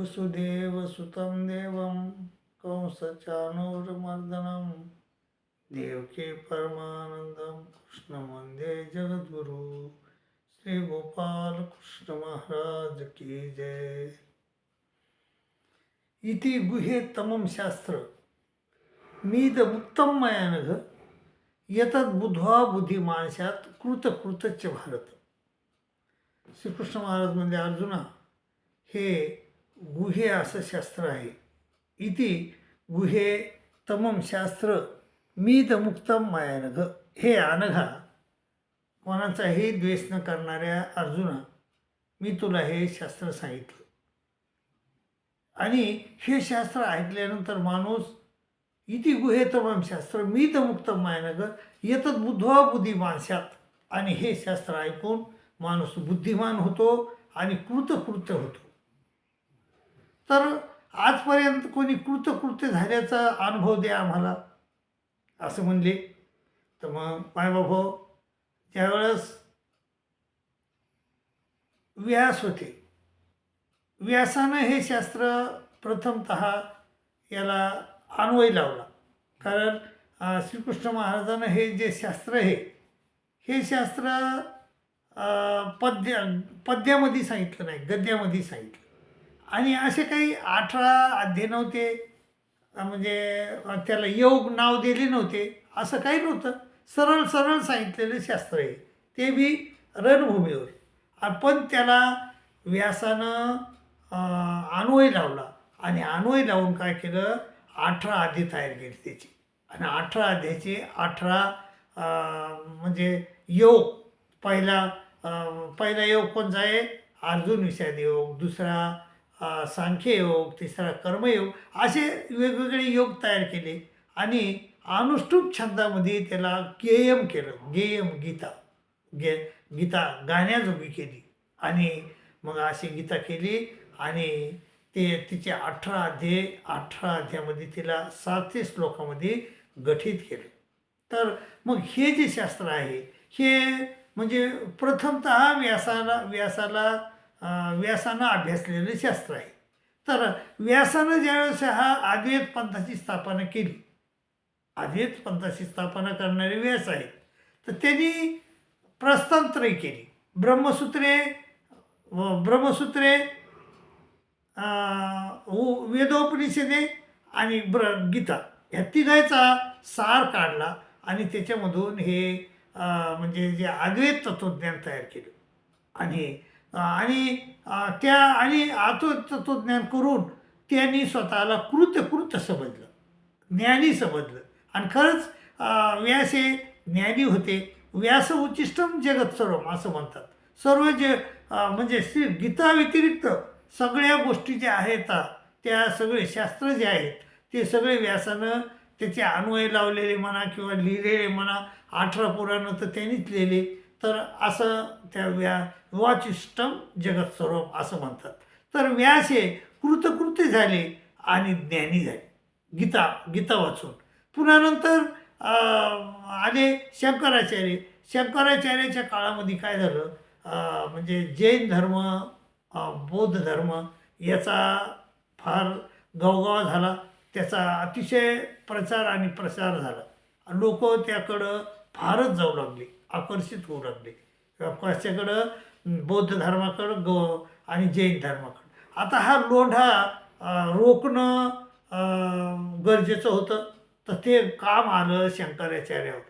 वसुदेवसुतं देवं कंसचाणूरमर्दनं देवकी परमानन्दं कृष्णवन्दे जगद्गुरु। श्री गोपाल कृष्ण महाराज की जय। इति गुहे तमं शास्त्र। मीदमुक्तं मया नघ यतद् बुद्ध्वा बुद्धिमानशात कृतकृतच भारत श्रीकृष्ण महाराज म्हणजे अर्जुना हे गुहे असं शास्त्र आहे. इति गुहे तमम शास्त्र मीदमुक्तं मुक्तम मायानघ. हे अनघा कोणाचाही द्वेष न करणाऱ्या अर्जुना मी तुला हे शास्त्र सांगितलं. आणि हे शास्त्र ऐकल्यानंतर माणूस इति गुहे तमम शास्त्र मी तर मुक्त मायनग येतच बुद्धवा बुद्धिमानशात आणि हे शास्त्र ऐकून माणूस बुद्धिमान होतो आणि कृतकृत्य होतो. तर आजपर्यंत कोणी कृतकृत्य झाल्याचा अनुभव द्या आम्हाला. असं म्हणले. तर मग मायबाबा ज्यावेळेस व्यास होते. व्यासानं हे शास्त्र प्रथमत याला अन्वय लावला. कारण श्रीकृष्ण महाराजानं हे जे शास्त्र आहे हे शास्त्र पद्य पद्यामध्ये सांगितलं नाही गद्यामध्ये सांगितलं. आणि असे काही अठरा अध्याय नव्हते. म्हणजे त्याला योग नाव दिले नव्हते. असं काही नव्हतं. सरळ सरळ सांगितलेलं शास्त्र आहे. ते बी रणभूमीवर. पण त्याला व्यासानं अन्वय लावला. आणि अन्वय लावून काय केलं? अठरा अध्याय तयार केली त्याची. आणि अठरा अध्यायाचे अठरा म्हणजे योग. पहिला पहिला योग कोणता आहे? अर्जुन विषाद योग. दुसरा सांख्ययोग तिसरा कर्मयोग असे वेगवेगळे योग तयार केले आणि अनुष्टुप छंदामध्ये त्याला गेयम केलं. गेयम गीता. गे गीता गाण्याजोगी केली. आणि मग अशी गीता केली आणि ते तिचे अठरा अध्याय अठरा अध्यायामध्ये तिला सातशे श्लोकामध्ये गठीत केलं. तर मग हे जे शास्त्र आहे हे म्हणजे प्रथमत व्यासाला व्यासाला व्यासानं अभ्यासलेलं शास्त्र आहे. तर व्यासानं ज्यावेळेस हा अद्वैत पंथाची स्थापना केली अद्वैत पंथाची स्थापना करणारे व्यास आहेत तर त्यांनी प्रस्तांतरे केली. ब्रह्मसूत्रे व ब्रह्मसूत्रे उ- वेदोपनिषदे आणि ब्र गीता ह्या तिघायचा सार काढला आणि त्याच्यामधून हे म्हणजे जे अद्वैत तत्त्वज्ञान तयार केलं. आणि आणि त्या आणि आतो तत्त्वज्ञान करून त्यांनी स्वतःला कृत्य समजलं. ज्ञानी समजलं. आणि खरंच व्यास हे ज्ञानी होते. व्यास उच्चिष्टम जगत सर्वम असं म्हणतात. सर्व जे म्हणजे श्री गीता व्यतिरिक्त सगळ्या गोष्टी ज्या आहेत त्या सगळे शास्त्र जे आहेत ते सगळे व्यासानं त्याचे अन्वय लावलेले म्हणा किंवा लिहिलेले म्हणा अठरा पुराणं तर त्यांनीच लिहिले. तर असं त्या व्या वाचिष्टम जगत जगतस्वरूप असं म्हणतात. तर व्यास हे कृतकृत्य झाले आणि ज्ञानी झाले. गीता गीता वाचून. पुन्हा नंतर आले शंकराचार्य. शंकराचार्याच्या काळामध्ये काय झालं? म्हणजे जैन धर्म बौद्ध धर्म याचा फार गवगवा झाला. त्याचा अतिशय प्रचार आणि प्रसार झाला. लोक त्याकडं फारच जाऊ लागले. आकर्षित होऊ लागले. कशाकडं बौद्ध धर्माकडं ग आणि जैन धर्माकडं. आता हा लोढा रोखणं गरजेचं होतं. तर ते काम आलं शंकराचार्यावर.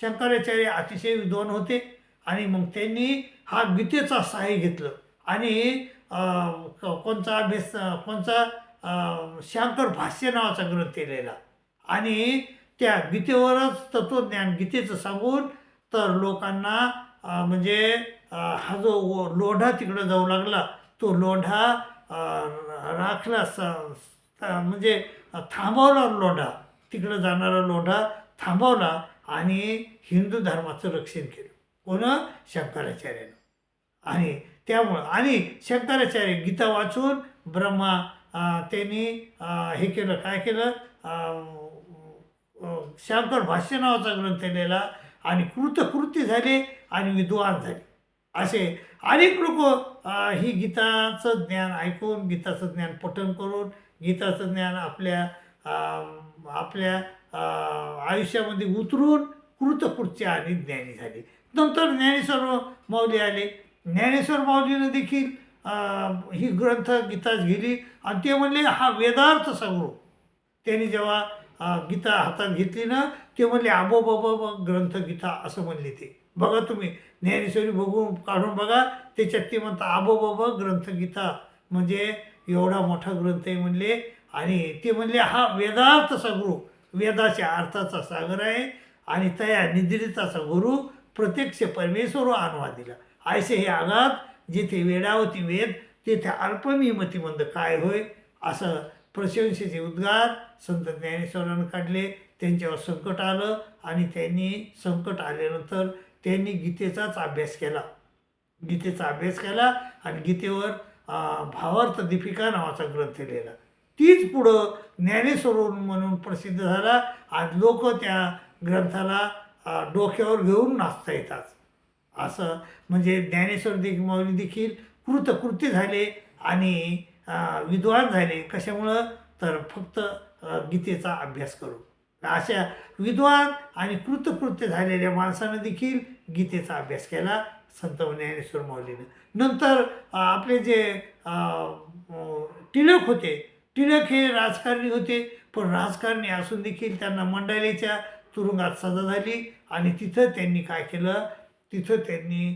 शंकराचार्य अतिशय विद्वान होते आणि मग त्यांनी हा गीतेचा सहाय्य घेतलं. आणि कोणचा अभ्यास कोणचा शंकर भाष्य नावाचा ग्रंथ केलेला आणि त्या गीतेवरच तत्त्वज्ञान गीतेचं सांगून तर लोकांना म्हणजे हा जो लोढा तिकडं जाऊ लागला तो लोढा राखला स म्हणजे थांबवला लोढा. तिकडं जाणारा लोढा थांबवला आणि हिंदू धर्माचं रक्षण केलं. कोण? शंकराचार्यानं. आणि त्यामुळं आणि शंकराचार्य गीता वाचून ब्रह्मा त्यांनी हे केलं काय केलं? शंकर भाष्य नावाचा ग्रंथ लिहिला. आणि कृतकृत्य झाले आणि विद्वान झाले. असे अनेक लोक ही गीताचं ज्ञान ऐकून गीताचं ज्ञान पठन करून गीताचं ज्ञान आपल्या आपल्या आयुष्यामध्ये उतरून कृतकृत्य आणि ज्ञानी झाले. नंतर ज्ञानेश्वर माऊली आले. ज्ञानेश्वर माऊलीनं देखील ही ग्रंथ गीता गेली आणि ते म्हणले हा वेदार्थ सगळं त्यांनी जेव्हा गीता हातात घेतली ना ते म्हणले आबो बाबा ग्रंथ गीता असं म्हणले ते. बघा तुम्ही ज्ञानेश्वरी बघून काढून बघा त्याच्यात ते म्हणतात आबो बाबा ग्रंथ गीता. म्हणजे एवढा मोठा ग्रंथ आहे म्हणले. आणि ते म्हणले हा वेदार्थ सगुरू वेदाच्या अर्थाचा सागर आहे आणि तया निद्रिताचा गुरु प्रत्यक्ष परमेश्वर आणवा दिला. ऐसे हे आघात जिथे वेडावती वेद तेथे अल्पमी मतिमंद काय होय? असं प्रशंसेचे उद्गार संत ज्ञानेश्वरानं काढले. त्यांच्यावर संकट आलं आणि त्यांनी संकट आल्यानंतर त्यांनी गीतेचाच अभ्यास केला. गीतेचा अभ्यास केला आणि गीतेवर भावार्थ दीपिका नावाचा ग्रंथ लिहिला. तीच पुढं ज्ञानेश्वर म्हणून प्रसिद्ध झाला आणि लोक त्या ग्रंथाला डोक्यावर घेऊन नाचता येतात. असं म्हणजे ज्ञानेश्वर देखील देखील कृतकृत्य झाले आणि विद्वान झाले. कशामुळं? तर फक्त गीतेचा अभ्यास करून. अशा विद्वान आणि कृतकृत्य झालेल्या माणसानं देखील गीतेचा अभ्यास केला संत ज्ञानेश्वर माऊलीनं नंतर आपले जे टिळक होते टिळक हे राजकारणी होते पण राजकारणी असून देखील त्यांना मंडालेच्या तुरुंगात सजा झाली आणि तिथं त्यांनी काय केलं? तिथं त्यांनी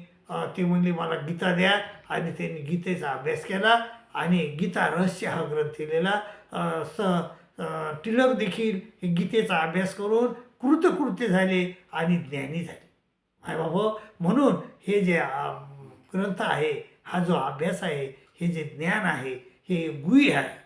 ते म्हणले मला गीता द्या. आणि त्यांनी गीतेचा अभ्यास केला आणि गीता रहस्य हा ग्रंथ लिहिलेला स टिळक देखील हे गीतेचा अभ्यास करून कृतकृत्य झाले आणि ज्ञानी झाले. माय बाबा म्हणून हे जे ग्रंथ आहे हा जो अभ्यास आहे हे जे ज्ञान आहे हे गुह्य आहे.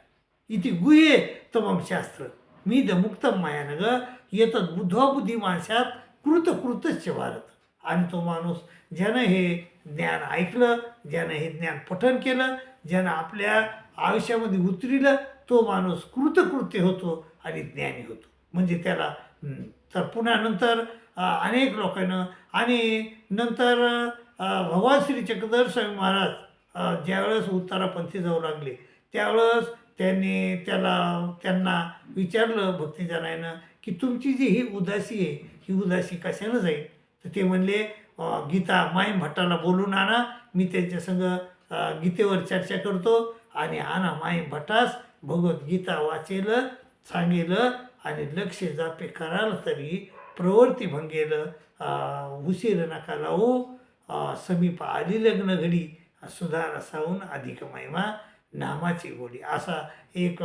इथे गुह्ये तमम शास्त्र. मी द मुक्तम मायानग येतात बुद्धा बुद्धी माणसात कृतकृतच भारत. आणि तो माणूस ज्यानं हे ज्ञान ऐकलं ज्यानं हे ज्ञान पठन केलं ज्यानं आपल्या आयुष्यामध्ये उतरिलं तो माणूस कृतकृत्य होतो आणि ज्ञानी होतो. म्हणजे त्याला तर पुन्हा नंतर अनेक लोकांना आणि नंतर भगवान श्री चक्रधर स्वामी महाराज ज्यावेळेस उत्तरापंथी जाऊ लागले त्यावेळेस त्यांनी त्याला त्यांना विचारलं भक्तीजनायनं की तुमची जी ही उदासी आहे ही उदासी कशानं जाईल? तर ते म्हणले गीता माईम भट्टाला बोलून आणा मी त्यांच्या संग गीतेवर चर्चा करतो आणि आणा माईम भट्टास भगवद्गीता वाचेलं सांगेलं आणि लक्ष जापे कराल तरी प्रवृत्ती भंगेलं उशीर नका लावू समीप आली लग्न घडी सुधार असाहून अधिक महिमा नामाची गोडी. असा एक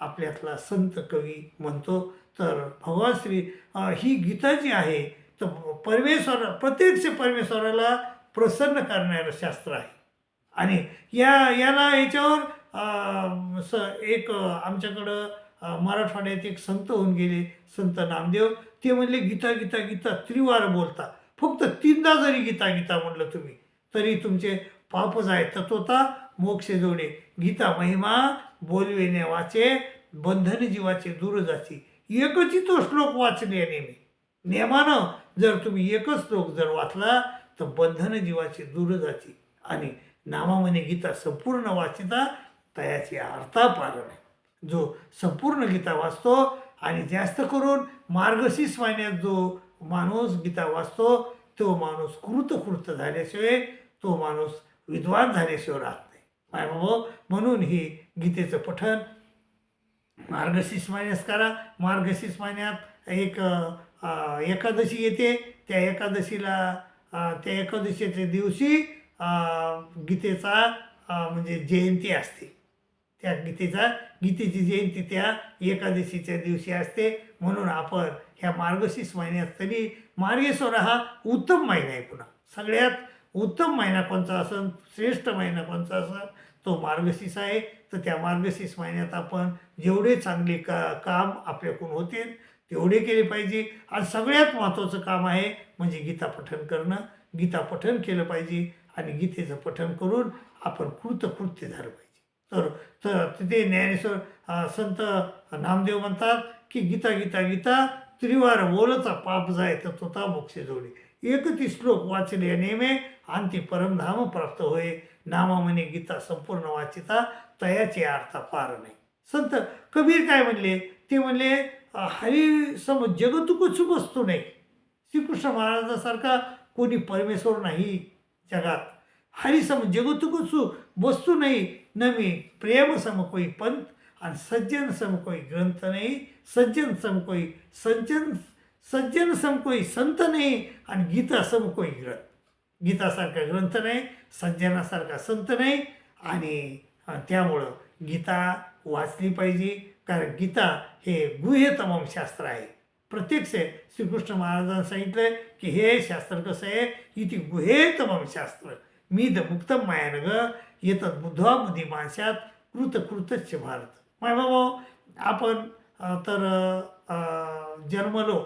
आपल्यातला संत कवी म्हणतो. तर भगवान श्री ही गीता जी आहे तर परमेश्वर प्रत्यक्ष परमेश्वराला प्रसन्न करणारं शास्त्र आहे. आणि या याला याच्यावर स एक आमच्याकडं मराठवाड्यात एक संत होऊन गेले संत नामदेव. ते म्हणले गीता गीता गीता त्रिवार बोलता. फक्त तीनदा जरी गीता गीता म्हणलं तुम्ही तरी तुमचे पापच आहे तत्वता मोक्ष जोडे गीता महिमा बोलवेने वाचे बंधन जीवाचे दूर जाची. एकची तो श्लोक वाचले नेहमी. नेमानं जर तुम्ही एकच श्लोक जर वाचला तर बंधन जीवाचे दूर जाची. आणि नामामने गीता संपूर्ण वाचिता तयाची अर्थापारण आहे जो संपूर्ण गीता वाचतो आणि जास्त करून मार्गशीर्ष महिन्यात जो माणूस गीता वाचतो तो माणूस कृतकृत झाल्याशिवाय तो माणूस विद्वान झाल्याशिवाय राहत नाही. माय बाबा म्हणून ही गीतेचं पठन मार्गशीर्ष महिन्यास करा. मार्गशीर्ष महिन्यात एक एकादशी येते. त्या एकादशीला त्या एकादशीच्या दिवशी गीतेचा म्हणजे जयंती असते. त्या गीतेचा गीतेची जयंती त्या एकादशीच्या दिवशी असते. म्हणून आपण ह्या मार्गशीर्ष महिन्यात तरी मार्गेश्वर हा उत्तम महिना आहे पुन्हा. सगळ्यात उत्तम महिना कोणता असन? श्रेष्ठ महिना कोणता असन? तो मार्गशीर्ष आहे. तर त्या मार्गशीर्ष महिन्यात आपण जेवढे चांगले का काम आपल्याकडून होते तेवढे केले पाहिजे. आणि सगळ्यात महत्त्वाचं काम आहे म्हणजे गीता पठण करणं. गीता पठण केलं पाहिजे आणि गीतेचं पठण करून आपण कृतकृत्य झालं पाहिजे तर तर तिथे ज्ञानेश्वर संत नामदेव म्हणतात की गीता गीता गीता त्रिवार बोलता पाप जाय तर तोता मोक्ष जोडे. एकती श्लोक वाचले नेमे अंती परमधाम प्राप्त होय. नामा म्हणे गीता संपूर्ण वाचिता तयाचे अर्थ पार नाही. संत कबीर काय म्हणले? ते म्हणले हरी सम जगतुकच वस्तू नाही. श्रीकृष्ण महाराजासारखा कोणी परमेश्वर नाही जगात. हरी सम जगतुकच वस्तू नाही. नमी प्रेम सम कोई पंथ आणि सज्जन सम कोई ग्रंथ नाही. सज्जन सम कोई सज्जन सज्जन सम कोई संत नाही आणि गीता सम कोई ग्रंथ. गीतासारखा ग्रंथ नाही सज्जनासारखा संत नाही आणि त्यामुळं गीता वाचली पाहिजे. कारण गीता हे गुह्य तमाम शास्त्र आहे. प्रत्यक्ष श्रीकृष्ण महाराजांनी सांगितलं की हे शास्त्र कसं आहे? इथे गुहे तमाम शास्त्र. मी द मुक्तम मायानग येतात बुद्धवा बुद्धी माणसात कृत भारत. माय बाबा आपण तर जन्मलो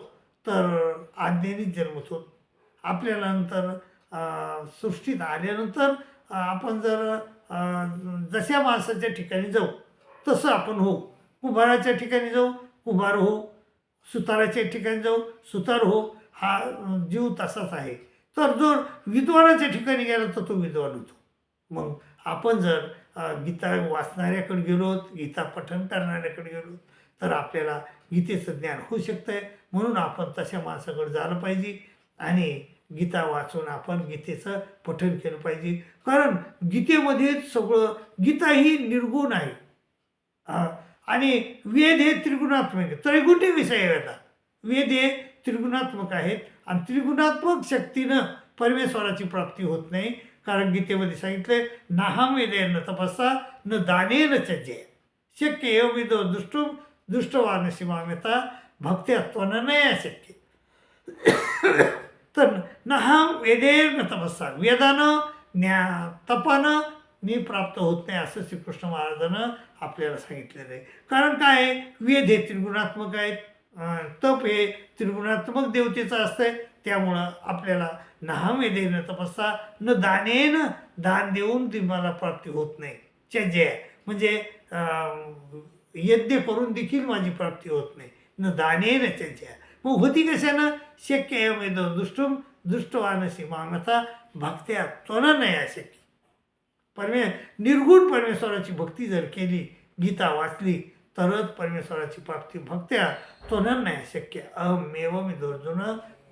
तर आज्ञेनेच जन्मतो. आपल्याला नंतर सृष्टीत आल्यानंतर आपण जर जशा माणसाच्या ठिकाणी जाऊ तसं आपण होऊ. कुंभाराच्या ठिकाणी जाऊ कुंभार हो सुताराच्या ठिकाणी जाऊ सुतार हो हा जीव तसाच आहे. तर जर विद्वानाच्या ठिकाणी गेला तर तो विद्वान होतो. मग आपण जर गीता वाचणाऱ्याकडे गेलो गीता पठन करणाऱ्याकडे गेलो तर आपल्याला गीतेचं ज्ञान होऊ शकतं आहे म्हणून आपण तशा माणसाकडे झालं पाहिजे आणि गीता वाचून आपण गीतेचं पठण केलं पाहिजे. कारण गीतेमध्येच सगळं गीता ही निर्गुण आहे. आणि वेद हे त्रिगुणात्मक त्रैगुण्य विषय आहे आता वेद हे त्रिगुणात्मक आहेत. आणि त्रिगुणात्मक शक्तीनं परमेश्वराची प्राप्ती होत नाही. कारण गीतेमध्ये सांगितले नाहम वेदे न तपसा न दाने न चज्जे. शक्य एव दुष्ट दुष्टुम दुष्टवान शिमामेता भक्त्या नाही शक्य. तर नहाम वेदेन तपसा वेदानं ज्ञा तपानं मी प्राप्त होत नाही असं श्रीकृष्ण महाराजानं आपल्याला सांगितलेलं आहे. कारण काय आहे? वेद हे त्रिगुणात्मक आहेत. तप हे त्रिगुणात्मक देवतेचं असतंय. त्यामुळं आपल्याला नहावे देणं न न दानेन दान देऊन ती मला प्राप्ती होत नाही. चज्य म्हणजे यज्ञ करून देखील माझी प्राप्ती होत नाही. न दानेन चज्या मग होती कशानं? शक्य एवमेद दुष्टुम दुष्टवानसी मानता भक्त्या त्वना नाही अशक्य परमे निर्गुण परमेश्वराची भक्ती जर केली गीता वाचली तरच परमेश्वराची प्राप्ती भक्त्या त्वनं नाही शक्य. अहमेव मी दुर्जुन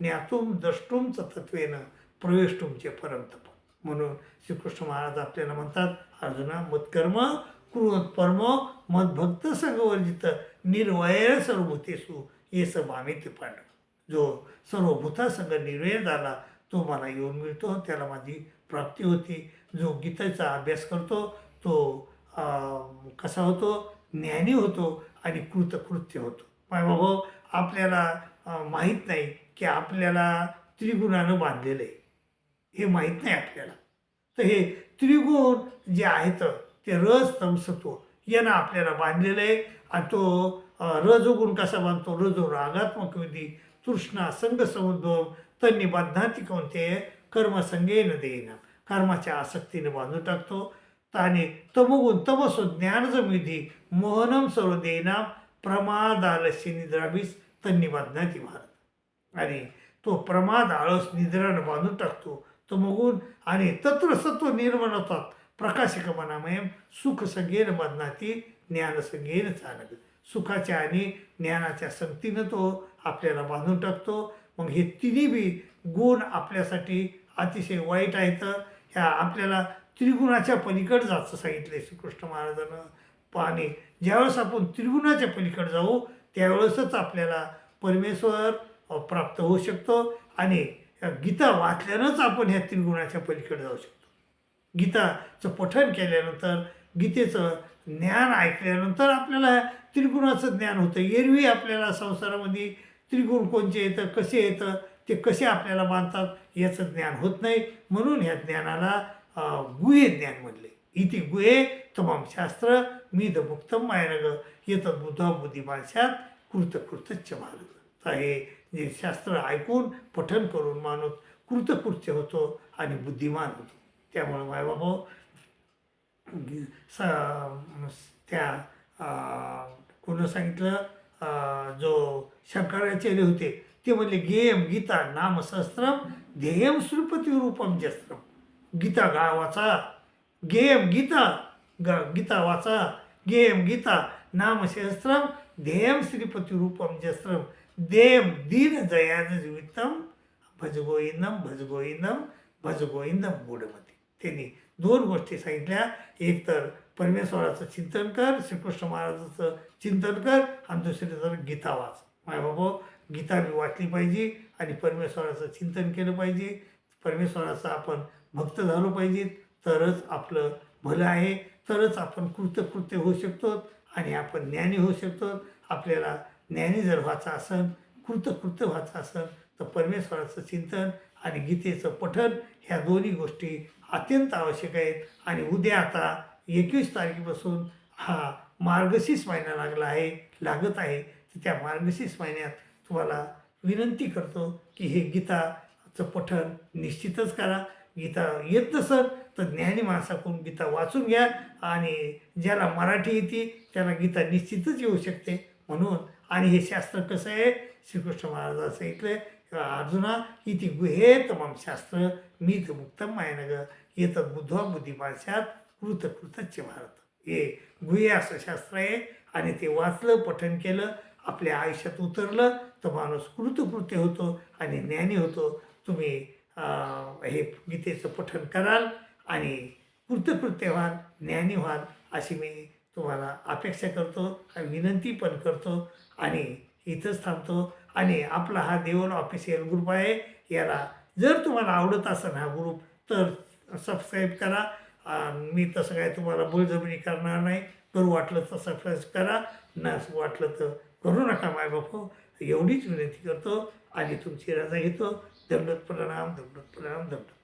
ज्ञातुम द्रष्टुम तत्वेनं प्रवेष्टुमचे परमतप म्हणून श्रीकृष्ण महाराज आपल्याला म्हणतात अर्जुना मत्कर्म कुरुवत परम मदभक्त संगवर्जित निर्वैर सर्वभूतेसु सभामी ते पांडव. जो सर्वभूतासंग निर्वैर झाला तो मला येऊन मिळतो त्याला माझी प्राप्ती होती. जो गीतेचा अभ्यास करतो तो आ, कसा होतो? ज्ञानी होतो आणि कृतकृत्य होतो. बाबा आपल्याला अं, माहीत नाही की आपल्याला त्रिगुणानं बांधलेलं आहे. हे माहीत नाही आपल्याला. तर हे त्रिगुण जे आहेत ते रज तमसत्व यानं आपल्याला बांधलेलं आहे. आणि तो रजोगुण कसा बांधतो? रजो रागात्मक विधी तृष्णा संघ समुद्भव तन्नी बांधनाती कोणते कर्मसंगेन देईना कर्माच्या आसक्तीने बांधून टाकतो. ताने तमोगुण तमसो ज्ञानजमिधी मोहनम सर्व देना प्रमाद आलस्य निद्राभीस तन्नी बांधनाती भारत. आणि तो प्रमाद आळस निद्रानं बांधून टाकतो. तमोगुण आणि तत्र सत्व निर्माण होतात प्रकाशक मनामयम सुख संगेन बांधनाती ज्ञान संगेन चालक सुखाच्या आणि ज्ञानाच्या संगतीनं तो आपल्याला बांधून टाकतो. मग हे तिन्ही बी गुण आपल्यासाठी अतिशय वाईट आहेत. ह्या आपल्याला त्रिगुणाच्या पलीकड जायचं सांगितले श्रीकृष्ण महाराजानं पाहणे ज्यावेळेस आपण त्रिगुणाच्या पलीकड जाऊ त्यावेळेसच आपल्याला परमेश्वर प्राप्त होऊ शकतो आणि या गीता वाचल्यानंच आपण ह्या त्रिगुणाच्या पलीकडे जाऊ शकतो. गीताचं पठण केल्यानंतर गीतेचं ज्ञान ऐकल्यानंतर आपल्याला त्रिगुणाचं ज्ञान होतं. एरवी आपल्याला संसारामध्ये त्रिगुण कोणचे येतं कसे येतं ते कसे आपल्याला मानतात याचं ज्ञान होत नाही. म्हणून ह्या ज्ञानाला गुहे ज्ञान म्हणले इथे गुहे तमाम शास्त्र मी द मुक्तम मायनग येतं बुद्धा बुद्धिमाशात कृतकृतच्च भारत तर हे जे शास्त्र ऐकून पठन करून माणूस कृतकृत्य होतो आणि बुद्धिमान होतो त्यामुळं मायबाबा स त्या कोण सांगितलं जो शंकराचार्य होते ते म्हणले गेयम गीता नामसहस्त्रम ध्येयम श्रीपती रूपम जस्त्रम गीता गावाचा गेम गीता ग गीता वाचा गेम गीता नामशस्त्रम ध्येयम श्रीपती रूपम जस्त्रम देव दीन जयान जीवितम भज गोविंदम भज गोविंदम गुडमती त्यांनी दोन गोष्टी सांगितल्या. एक तर परमेश्वराचं चिंतन कर श्रीकृष्ण महाराजाचं चिंतन कर आणि दुसरी तर गीता वाच. माय बाबा गीता मी वाचली पाहिजे आणि परमेश्वराचं चिंतन केलं पाहिजे. परमेश्वराचं आपण भक्त झालो पाहिजेत तरच आपलं भलं आहे तरच आपण कृतकृत्य होऊ शकतो आणि आपण ज्ञानी होऊ शकतो. आपल्याला ज्ञानी जर व्हायचं असेल कृतकृत्य व्हायचं असेल तर परमेश्वराचं चिंतन आणि गीतेचं पठण ह्या दोन्ही गोष्टी अत्यंत आवश्यक आहेत. आणि उद्या आता एकवीस तारखेपासून हा मार्गशीर्ष महिना लागला आहे लागत आहे. तर त्या मार्गशीर्ष महिन्यात तुम्हाला विनंती करतो की हे गीताचं पठण निश्चितच करा. गीता येत नसेल तर ज्ञानी माणसाकडून गीता वाचून घ्या आणि ज्याला मराठी येते त्याला गीता निश्चितच येऊ शकते म्हणून. आणि हे शास्त्र कसं आहे? श्रीकृष्ण महाराज सांगितलं अर्जुना इति गुहे तमाम शास्त्र मी तर मुक्तम मायनग येतं बुद्ध्वा बुद्धिमाशात कृत कृतच्य भारत. हे गुहे असं शास्त्र आहे आणि ते वाचलं पठन केलं आपल्या आयुष्यात उतरलं तर माणूस कृतकृत्य होतो आणि ज्ञानी होतो. तुम्ही हे गीतेचं पठन कराल आणि कृतकृत्य व्हाल ज्ञानी व्हाल अशी मी तुम्हाला अपेक्षा करतो आणि विनंती पण करतो आणि इथंच थांबतो. आणि आपला हा देवल ऑफिशियल ग्रुप आहे. याला जर तुम्हाला आवडत असेल हा ग्रुप तर सबस्क्राईब करा. मी तसं काय तुम्हाला बळजबरी करणार नाही. करू वाटलं तर सबस्क्राईब करा. न वाटलं तर करू नका माय बापू हो. एवढीच विनंती करतो आणि तुमची रजा घेतो. दंडत प्रणाम दंडत प्रणाम दंडत